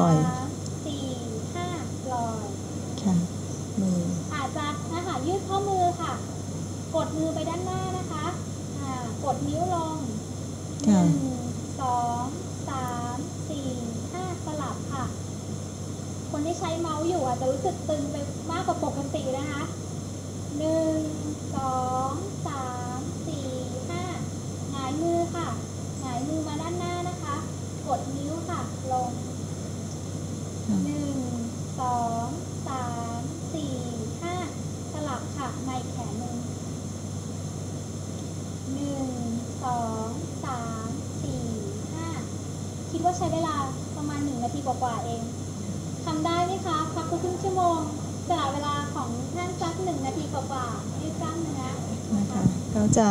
บ่อยสามสี่ห้าปล่อยๆค่ะมืออาจจะนะคะยืดข้อมือค่ะ กดมือไปด้านหน้านะคะอ่ากดนิ้วลงหค่ะนึ่งสองสามสี่ห้าสลับค่ะ คนที่ใช้เมาส์อยู่อาจจะรู้สึกตึงไปมากกว่าปกตินะคะหนึ่งสองสามสี่ห้าหงายมือค่ะหงายมือมาด้านหน้านะคะ กดนิ้วค่ะลงค่ะ หนึ่งสองสามสี่ห้าสลับค่ะในแขนหนึ่งหนึ่งสองสามสี่ห้าคิดว่าใช้เวลาประมาณหนึ่งนาทีกว่าๆเองทำได้ไหมคะพักสักครึ่งชั่วโมงสละเวลาของท่านสักหนึ่งนาทีกว่าๆยืดกล้ามเนื้อนะคะก็จะ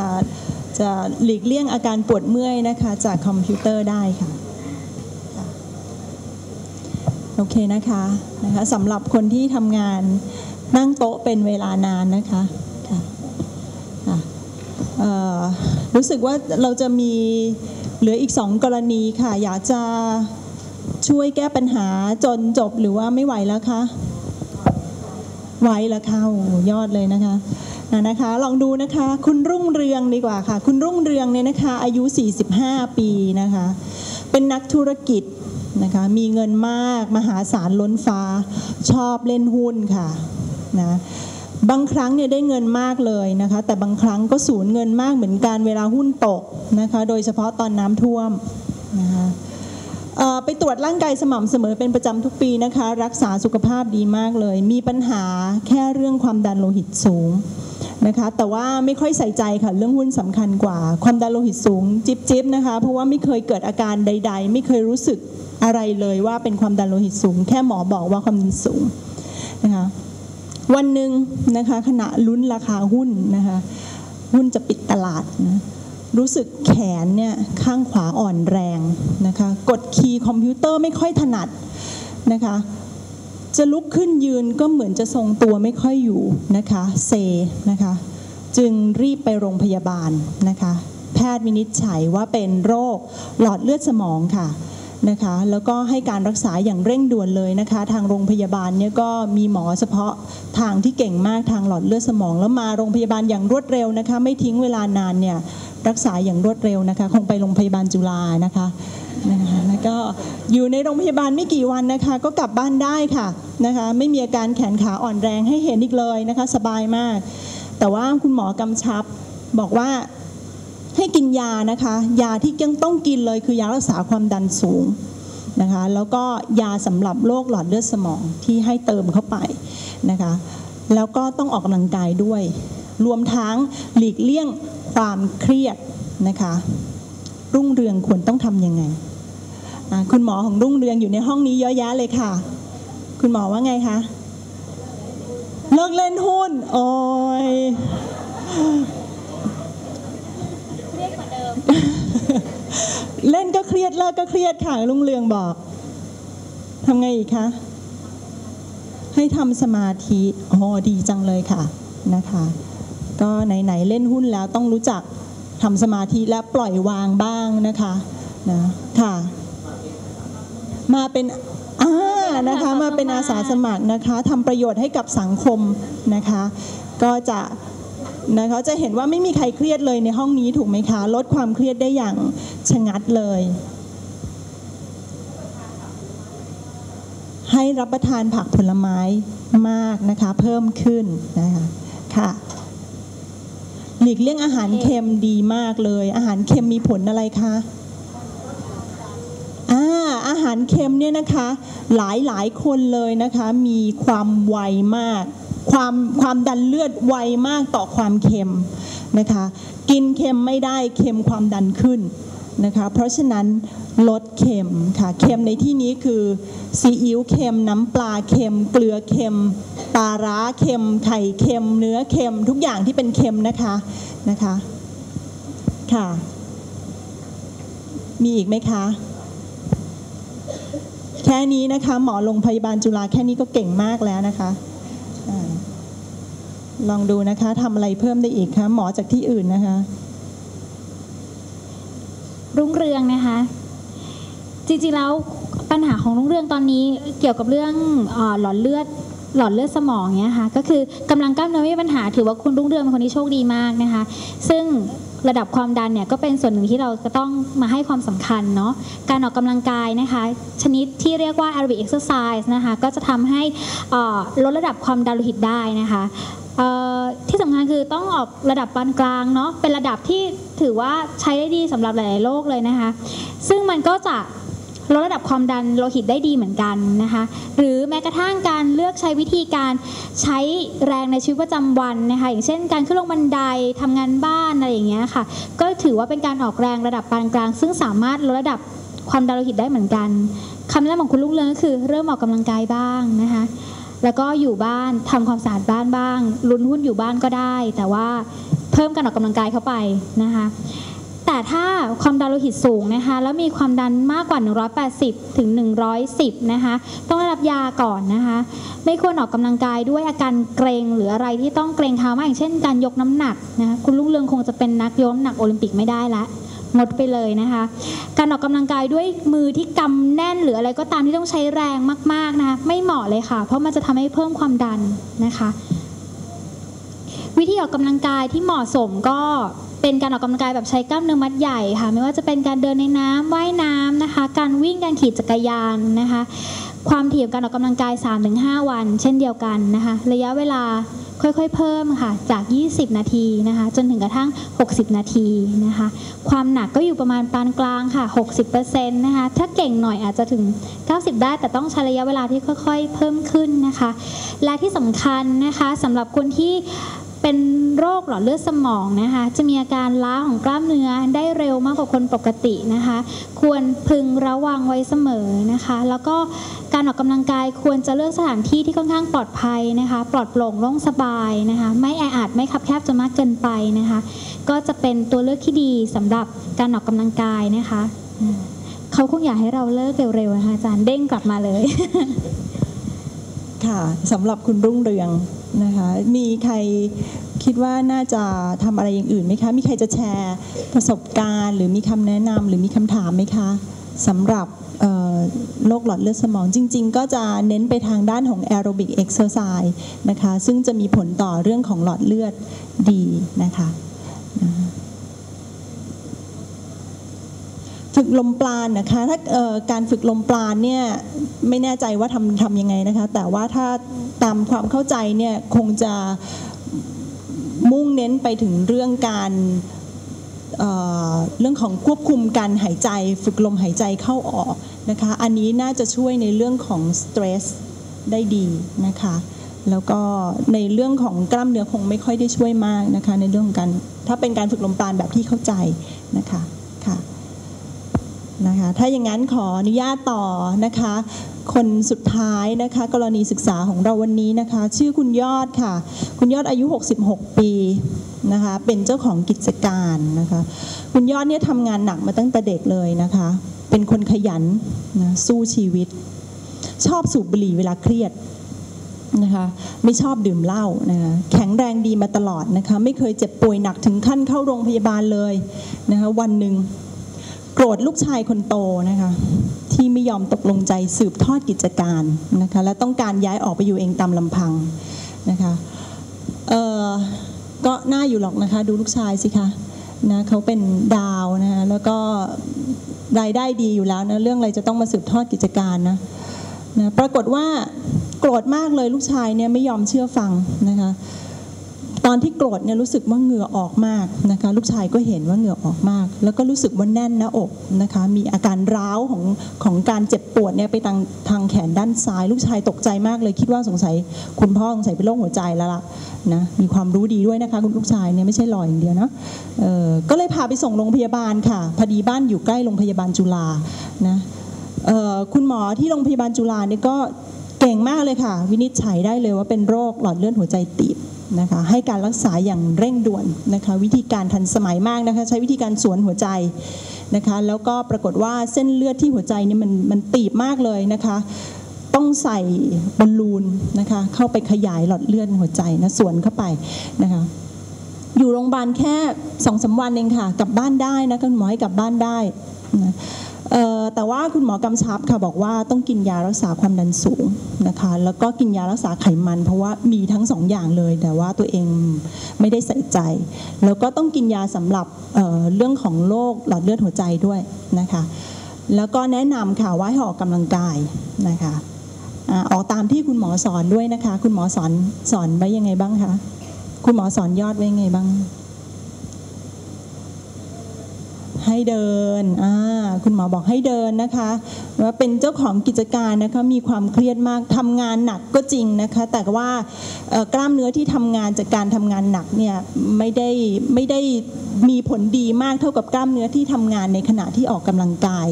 จะหลีกเลี่ยงอาการปวดเมื่อยนะคะจากคอมพิวเตอร์ได้ค่ะ โอเคนะคะนะคะสำหรับคนที่ทำงานนั่งโต๊ะเป็นเวลานานนะคะค่ะรู้สึกว่าเราจะมีเหลืออีกสองกรณีค่ะ อยากจะช่วยแก้ปัญหาจนจบหรือว่าไม่ไหวแล้วคะไหวแล้วค่ะยอดเลยนะคะนะนะคะลองดูนะคะ คุณรุ่งเรืองดีกว่าค่ะ คุณรุ่งเรืองเนี่ยนะคะ อายุ 45 ปีนะคะ เป็นนักธุรกิจ นะคะมีเงินมากมหาศาลล้นฟ้าชอบเล่นหุ้นค่ะนะบางครั้งเนี่ยได้เงินมากเลยนะคะแต่บางครั้งก็สูญเงินมากเหมือนกันเวลาหุ้นตกนะคะโดยเฉพาะตอนน้ำท่วมนะคะไปตรวจร่างกายสม่ำเสมอเป็นประจำทุกปีนะคะ รักษาสุขภาพดีมากเลย มีปัญหาแค่เรื่องความดันโลหิตสูงนะคะแต่ว่าไม่ค่อยใส่ใจค่ะเรื่องหุ้นสำคัญกว่า ความดันโลหิตสูง จิบจิบนะคะ เพราะว่าไม่เคยเกิดอาการใด ๆ ไม่เคยรู้สึก อะไรเลยว่าเป็นความดันโลหิตสูง แค่หมอบอกว่าความดันสูงนะคะวันหนึ่งนะคะขณะลุ้นราคาหุ้นนะคะหุ้นจะปิดตลาดนะรู้สึกแขนเนี่ยข้างขวาอ่อนแรงนะคะกดคีย์คอมพิวเตอร์ไม่ค่อยถนัดนะคะจะลุกขึ้นยืนก็เหมือนจะทรงตัวไม่ค่อยอยู่นะคะเซนะคะจึงรีบไปโรงพยาบาลนะคะแพทย์วินิจฉัยว่าเป็นโรคหลอดเลือดสมองค่ะ นะคะแล้วก็ให้การรักษาอย่างเร่งด่วนเลยนะคะ ทางโรงพยาบาลเนี่ยก็มีหมอเฉพาะทางที่เก่งมากทางหลอดเลือดสมอง แล้วมาโรงพยาบาลอย่างรวดเร็วนะคะ ไม่ทิ้งเวลานานเนี่ยรักษาอย่างรวดเร็วนะคะ คงไปโรงพยาบาลจุฬานะคะนะคะแล้วก็อยู่ในโรงพยาบาลไม่กี่วันนะคะ ก็กลับบ้านได้ค่ะนะคะ ไม่มีอาการแขนขาอ่อนแรงให้เห็นอีกเลยนะคะ สบายมาก แต่ว่าคุณหมอกำชับบอกว่า ให้กินยานะคะ ยาที่ยังต้องกินเลยคือยารักษาความดันสูงนะคะแล้วก็ยาสำหรับโรคหลอดเลือดสมองที่ให้เติมเข้าไปนะคะแล้วก็ต้องออกกำลังกายด้วย รวมทั้งหลีกเลี่ยงความเครียดนะคะรุ่งเรืองควรต้องทำยังไง คุณหมอของรุ่งเรืองอยู่ในห้องนี้เยอะแยะเลยค่ะ คุณหมอว่าไงคะเลิกเล่นหุ้น โอ้ย เรียกกว่าเดิม เล่นก็เครียดเลิกก็เครียดค่ะลุงเรืองบอกทำไงอีกคะ ให้ทำสมาธิอ๋อดีจังเลยค่ะนะคะ ก็ไหนๆเล่นหุ้นแล้วต้องรู้จักทำสมาธิและปล่อยวางบ้างนะคะนะค่ะ มาเป็นอ่านะคะมาเป็นอาสาสมัครนะคะทำประโยชน์ให้กับสังคมนะคะ ก็จะ นะคะจะเห็นว่าไม่มีใครเครียดเลยในห้องนี้ถูกไหมคะ ลดความเครียดได้อย่างชะงัดเลย ให้รับประทานผักผลไม้มากนะคะเพิ่มขึ้นนะคะค่ะหลีกเลี่ยงอาหารเค็มดีมากเลย อาหารเค็มมีผลอะไรคะอ่าอาหารเค็มเนี่ยนะคะ หลายหลายคนเลยนะคะ มีความไวมาก ความความดันเลือดไวมากต่อความเค็มนะคะ กินเค็มไม่ได้เค็มความดันขึ้นนะคะ เพราะฉะนั้นลดเค็มค่ะ เค็มในที่นี้คือซีอิ๊วเค็มน้ำปลาเค็ม เกลือเค็มปลาร้าเค็มไข่เค็ม เนื้อเค็มทุกอย่างที่เป็นเค็มนะคะนะคะค่ะ มีอีกไหมคะ แค่นี้นะคะ หมอโรงพยาบาลจุฬาแค่นี้ก็เก่งมากแล้วนะคะ ลองดูนะคะทำอะไรเพิ่มได้อีกคะหมอจากที่อื่นนะคะ รุ่งเรืองนะคะ จริงๆแล้วปัญหาของลุงเรืองตอนนี้เกี่ยวกับเรื่องเออหลอดเลือดหลอดเลือดสมองเนี้ยค่ะก็คือกำลังกล้ามเนื้อไม่มีปัญหาถือว่าคุณรุ่งเรืองเป็นคนที่โชคดีมากนะคะ ซึ่งระดับความดันเนี่ยก็เป็นส่วนหนึ่งที่เราจะต้องมาให้ความสำคัญเนาะการออกกำลังกายนะคะ ชนิดที่เรียกว่า aerobic exercise นะคะก็จะทำให้เอ่อลดระดับความดันโลหิตได้นะคะ ที่สำคัญคือต้องออกระดับปานกลางเนาะเป็นระดับที่ถือว่าใช้ได้ดีสำหรับหลาย ๆ โรคเลยนะคะ ซึ่งมันก็จะลดระดับความดันโลหิตได้ดีเหมือนกันนะคะ หรือแม้กระทั่งการเลือกใช้วิธีการใช้แรงในชีวิตประจำวันนะคะ อย่างเช่น การขึ้นลงบันไดทำงานบ้านอะไรอย่างเงี้ยค่ะ ก็ถือว่าเป็นการออกแรงระดับปานกลาง ซึ่งสามารถลดระดับความดันโลหิตได้เหมือนกันคำแนะนำของคุณลุงเรืองก็คือเริ่มออกกำลังกายบ้างนะคะ แล้วก็อยู่บ้านทำความสะอาดบ้านบ้างลุ้นหุ้นอยู่บ้านก็ได้ แต่ว่าเพิ่มการออกกำลังกายเข้าไปนะคะแต่ถ้าความดันโลหิตสูงนะคะแล้วมีความดันมากกว่า 180 ถึง 110 นะคะต้องได้รับยาก่อนนะคะไม่ควรออกกำลังกายด้วยอาการเกรงหรืออะไรที่ต้องเกรงเท้ามากอย่างเช่นการยกน้ำหนักนะคะคุณลุงเรืองคงจะเป็นนักยกน้ำหนักโอลิมปิกไม่ได้ละ งดไปเลยนะคะ การออกกำลังกายด้วยมือที่กำแน่นหรืออะไรก็ตามที่ต้องใช้แรงมากๆนะคะไม่เหมาะเลยค่ะ เพราะมันจะทำให้เพิ่มความดันนะคะ วิธีออกกำลังกายที่เหมาะสมก็เป็นการออกกำลังกายแบบใช้กล้ามเนื้อมัดใหญ่ค่ะ ไม่ว่าจะเป็นการเดินในน้ำว่ายน้ำนะคะ การวิ่งการขี่จักรยานนะคะ ความถี่ของการออกกำลังกาย 3-5 วัน เช่นเดียวกันนะคะ ระยะเวลา ค่อยๆ เพิ่มค่ะจาก 20 นาทีนะคะ จนถึงกระทั่ง 60 นาทีนะคะ ความหนักก็อยู่ประมาณปานกลางค่ะ 60%นะคะ ถ้าเก่งหน่อยอาจจะถึง 90 ได้ แต่ต้องใช้ระยะเวลาที่ค่อยๆ เพิ่มขึ้นนะคะ และที่สำคัญนะคะสำหรับคนที่เป็นโรคหลอดเลือดสมองนะคะ จะมีอาการล้าของกล้ามเนื้อได้เร็วมากกว่าคนปกตินะคะ ควรพึงระวังไว้เสมอนะคะ แล้วก็ การออกกำลังกายควรจะเลือกสถานที่ที่ค่อนข้างปลอดภัยนะคะ ปลอดโปร่งโล่งสบายนะคะ ไม่แออัดไม่คับแคบจนมากเกินไปนะคะ ก็จะเป็นตัวเลือกที่ดีสำหรับการออกกำลังกายนะคะเขาคงอยากให้เราเลิกเร็วๆนะคะอาจารย์เด้งกลับมาเลย ค่ะสำหรับคุณรุ่งเรืองนะคะ มีใครคิดว่าน่าจะทำอะไรอย่างอื่นไหมคะ มีใครจะแชร์ประสบการณ์ หรือมีคำแนะนำหรือมีคำถามไหมคะ สำหรับโรคหลอดเลือดสมองจริง ๆ ก็จะเน้นไปทางด้านของแอโรบิกเอ็กซ์เซอร์ไซส์นะคะซึ่งจะมีผลต่อเรื่องของหลอดเลือดดีนะคะฝึกลมปราณนะคะถ้าการฝึกลมปราณเนี่ยไม่แน่ใจว่าทำทำยังไงนะคะ แต่ว่าถ้าตามความเข้าใจเนี่ยคงจะมุ่งเน้นไปถึงเรื่องการ เเรื่องของควบคุมการหายใจฝึกลมหายใจเข้าออกนะคะ อันนี้น่าจะช่วยในเรื่องของสเตรสได้ดีนะคะ แล้วก็ในเรื่องของกล้ามเนื้อคงไม่ค่อยได้ช่วยมากนะคะ ในเรื่องของการถ้าเป็นการฝึกลมปราณแบบที่เข้าใจนะคะค่ะนะคะถ้าอย่างนั้นขออนุญาตต่อนะคะ คนสุดท้ายนะคะ กรณีศึกษาของเราวันนี้นะคะ ชื่อคุณยอดค่ะ คุณยอดอายุ 66 ปี นะคะเป็นเจ้าของกิจการนะคะคุณยอดเนี่ยทำงานหนักมาตั้งแต่เด็กเลยนะคะ เป็นคนขยันนะสู้ชีวิต ชอบสูบบุหรี่เวลาเครียดนะคะไม่ชอบดื่มเหล้านะคะแข็งแรงดีมาตลอดนะคะไม่เคยเจ็บป่วยหนักถึงขั้นเข้าโรงพยาบาลเลยนะคะวันหนึ่งโกรธลูกชายคนโตนะคะที่ไม่ยอมตกลงใจสืบทอดกิจการนะคะและต้องการย้ายออกไปอยู่เองตามลำพังนะคะเอ่อ ก็น่าอยู่หรอกนะคะ ดูลูกชายสิคะนะเขาเป็นดาวนะคะแล้วก็รายได้ดีอยู่แล้วนะเรื่องอะไรจะต้องมาสืบทอดกิจการนะนะปรากฏว่าโกรธมากเลยลูกชายเนี่ยไม่ยอมเชื่อฟังนะคะ ตอนที่โกรธเนี่ยรู้สึกว่าเหงื่อออกมากนะคะลูกชายก็เห็นว่าเหงื่อออกมาก แล้วก็รู้สึกว่าแน่นหน้าอกนะคะมีอาการร้าวของของการเจ็บปวดเนี่ยไปทางทางแขนด้านซ้าย ลูกชายตกใจมากเลยคิดว่าสงสัย คุณพ่อสงสัยเป็นโรคหัวใจแล้วล่ะนะมีความรู้ดีด้วยนะคะคุณลูกชายเนี่ยไม่ใช่ลอยอย่างเดียวนะเออก็เลยพาไปส่งโรงพยาบาลค่ะพอดีบ้านอยู่ใกล้โรงพยาบาลจุฬานะเออคุณหมอที่โรงพยาบาลจุฬาเนี่ยก็เก่งมากเลยค่ะ วินิจฉัยได้เลยว่าเป็นโรคหลอดเลือดหัวใจตีบ นะคะให้การรักษาอย่างเร่งด่วนนะคะวิธีการทันสมัยมากนะคะใช้วิธีการสวนหัวใจนะคะแล้วก็ปรากฏว่าเส้นเลือดที่หัวใจนี่มันมันตีบมากเลยนะคะต้องใส่บอลลูนนะคะเข้าไปขยายหลอดเลือดหัวใจนะสวนเข้าไปนะคะอยู่โรงพยาบาลแค่สองสาวันเองค่ะกลับบ้านได้นะคุณหมอให้กลับบ้านได้นะ แต่ว่าคุณหมอกำชับค่ะบอกว่าต้องกินยารักษาความดันสูงนะคะ แล้วก็กินยารักษาไขมัน เพราะว่ามีทั้งสองอย่างเลย แต่ว่าตัวเองไม่ได้ใส่ใจ แล้วก็ต้องกินยาสำหรับเเรื่องของโรคหลอดเลือดหัวใจด้วยนะคะ แล้วก็แนะนำค่ะว่าให้ออกกำลังกายนะคะอออกตามที่คุณหมอสอนด้วยนะคะ คุณหมอสอนสอนไว้ยังไงบ้างคะ คุณหมอสอนยอดไว้ยังไงบ้าง ให้เดินอ่าคุณหมอบอกให้เดินนะคะ ว่าเป็นเจ้าของกิจการนะคะมีความเครียดมากทำงานหนักก็จริงนะคะ แต่ว่ากล้ามเนื้อที่ทำงานจากการทำงานหนักเนี่ยไม่ได้ไม่ได้มีผลดีมากเท่ากับกล้ามเนื้อที่ทำงานในขณะที่ออกกำลังกาย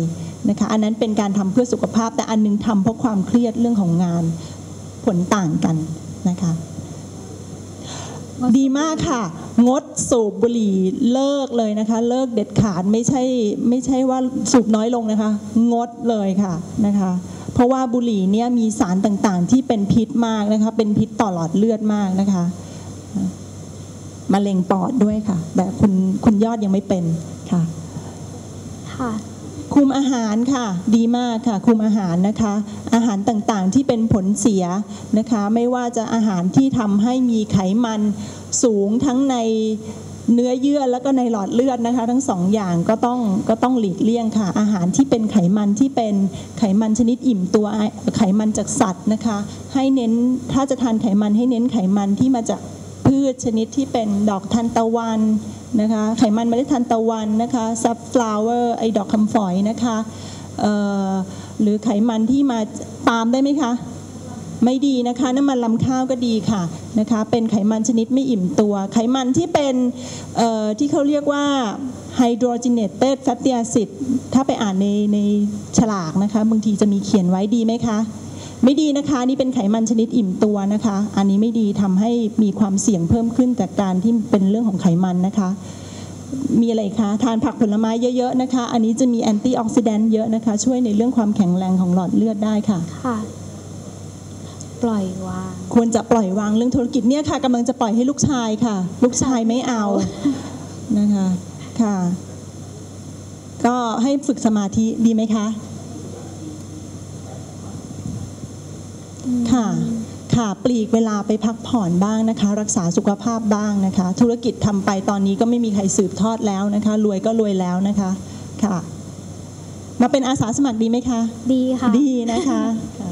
นะคะอันนั้นเป็นการทำเพื่อสุขภาพแต่อันหนึงทำเพราะความเครียดเรื่องของงานผลต่างกันนะคะ ดีมากค่ะ งดสูบบุหรี่เลิกเลยนะคะ เลิกเด็ดขาดไม่ใช่ไม่ใช่ว่าสูบน้อยลงนะคะ งดเลยค่ะนะคะ เพราะว่าบุหรี่เนี่ยมีสารต่างๆ ที่เป็นพิษมากนะคะ เป็นพิษต่อหลอดเลือดมากนะคะมะเร็งปอดด้วยค่ะ แบบคุณคุณยอดยังไม่เป็นค่ะค่ะ คุมอาหารค่ะดีมากค่ะ คุมอาหารนะคะ อาหารต่างๆที่เป็นผลเสียนะคะ ไม่ว่าจะอาหารที่ทำให้มีไขมันสูงทั้งในเนื้อเยื่อแล้วก็ในหลอดเลือดนะคะ ทั้งสองอย่างก็ต้องก็ต้องหลีกเลี่ยงค่ะ อาหารที่เป็นไขมันที่เป็นไขมันชนิดอิ่มตัวไขมันจากสัตว์นะคะ ให้เน้นถ้าจะทานไขมันให้เน้นไขมันที่มาจาก พืชชนิดที่เป็นดอกทานตะวันนะคะ ไขมันเมล็ดทานตะวันนะคะซับฟลาวเวอร์ไอดอกคำฝอยนะคะหรือไขมันที่มาปาล์มได้ไหมคะ ไม่ดีนะคะน้ำมันลำข้าวก็ดีค่ะนะคะเป็นไขมันชนิดไม่อิ่มตัว ไขมันที่เป็นที่เขาเรียกว่า hydrogenated fatty acid ถ้าไปอ่านในในฉลากนะคะบางทีจะมีเขียนไว้ดีไหมคะ ไม่ดีนะคะนี่เป็นไขมันชนิดอิ่มตัวนะคะ อันนี้ไม่ดีทำให้มีความเสี่ยงเพิ่มขึ้นจากการที่เป็นเรื่องของไขมันนะคะ มีอะไรคะทานผักผลไม้เยอะๆนะคะ อันนี้จะมีแอนตี้ออกซิแดนต์เยอะนะคะ ช่วยในเรื่องความแข็งแรงของหลอดเลือดได้ค่ะค่ะปล่อยวางควรจะปล่อยวางเรื่องธุรกิจเนี่ยค่ะกำลังจะปล่อยให้ลูกชายค่ะ ลูกชายไม่เอานะคะค่ะ ก็ให้ฝึกสมาธิดีไหมคะ ค่ะค่ะปลีกเวลาไปพักผ่อนบ้างนะคะ รักษาสุขภาพบ้างนะคะ ธุรกิจทำไปตอนนี้ก็ไม่มีใครสืบทอดแล้วนะคะ รวยก็รวยแล้วนะคะค่ะมาเป็นอาสาสมัครดีไหมคะ ดีค่ะ ดีนะคะค่ะ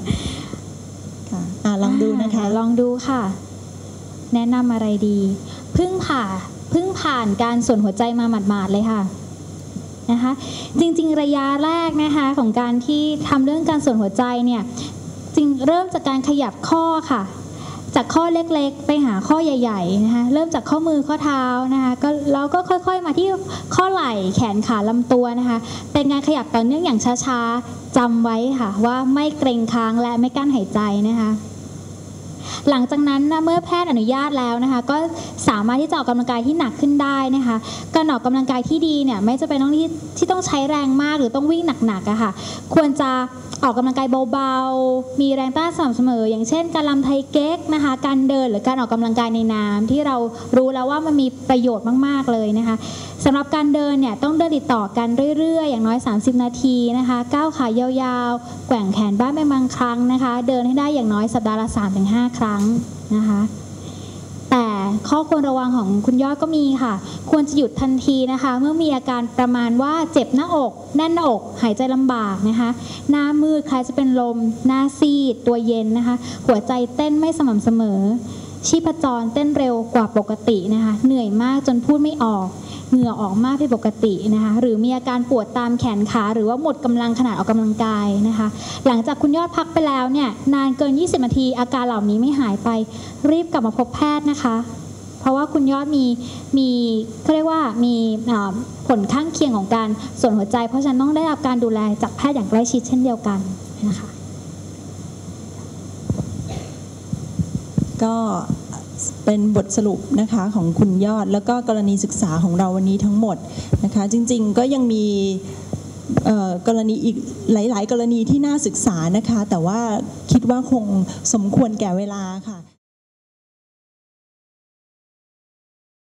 ค่ะอะลองดูนะคะอ่าลองดูค่ะ แนะนำอะไรดีเพึ่งผ่าเพึ่งผ่านการส่วนหัวใจมาหมาดๆเลยค่ะนะคะจริงๆระยะแรกนะคะของการที่ทำเรื่องการส่วนหัวใจเนี่ย จริงเริ่มจากการขยับข้อค่ะ จากข้อเล็กๆ ไปหาข้อใหญ่ๆนะคะเริ่มจากข้อมือข้อเท้านะคะก็แล้วก็ค่อยๆมาที่ข้อไหล่แขนขาลำตัวนะคะ เป็นการขยับต่อเนื่องอย่างช้าๆจำไว้ค่ะว่าไม่เกรงค้างและไม่กั้นหายใจนะคะหลังจากนั้นนะเมื่อแพทย์อนุญาตแล้วนะคะ ก็สามารถที่จะออกกำลังกายที่หนักขึ้นได้นะคะ การออกกำลังกายที่ดีเนี่ยไม่จะเป็นต้องที่ ที่ต้องใช้แรงมากหรือต้องวิ่งหนักๆอะค่ะ ควรจะออกกำลังกายเบาๆ มีแรงต้านสม่ำเสมอ อย่างเช่น การลำไทเก๊กนะคะ การเดินหรือการออกกำลังกายในน้ำที่เรารู้แล้วว่ามันมีประโยชน์มากๆเลยนะคะสำหรับการเดินเนี่ยต้องเดินติดต่อกันเรื่อยๆ อย่างน้อย 30 นาทีนะคะก้าวขายาวๆ แกว่งแขนบ้างเป็นบางครั้งนะคะ เดินให้ได้อย่างน้อยสัปดาห์ละ 3-5 ครั้งนะคะ ข้อควรระวังของคุณยอดก็มีค่ะ ควรจะหยุดทันทีนะคะ เมื่อมีอาการประมาณว่าเจ็บหน้าอกแน่นหน้าอก หายใจลำบากนะคะ หน้ามืดคล้ายจะเป็นลม หน้าซีด ตัวเย็นนะคะ หัวใจเต้นไม่สม่ำเสมอ ชีพจรเต้นเร็วกว่าปกตินะคะ เหนื่อยมากจนพูดไม่ออกเหงื่อออกมากผิดปกตินะคะ หรือมีอาการปวดตามแขนขา หรือว่าหมดกำลังขณะออกกำลังกายนะคะ หลังจากคุณยอดพักไปแล้วเนี่ยนานเกิน 20 นาที อาการเหล่านี้ไม่หายไป รีบกลับมาพบแพทย์นะคะ เพราะว่าคุณยอดมีมีเขาเรียกว่ามีผลข้างเคียงของการส่วนหัวใจ เพราะฉะนั้นต้องได้รับการดูแลจากแพทย์อย่างใกล้ชิดเช่นเดียวกันนะคะก็เป็นบทสรุปนะคะของคุณยอดแล้วก็กรณีศึกษาของเราวันนี้ทั้งหมดนะคะจริงๆก็ยังมีกรณีอีกหลาย ๆ กรณีที่น่าศึกษานะคะ แต่ว่าคิดว่าคงสมควรแก่เวลาค่ะ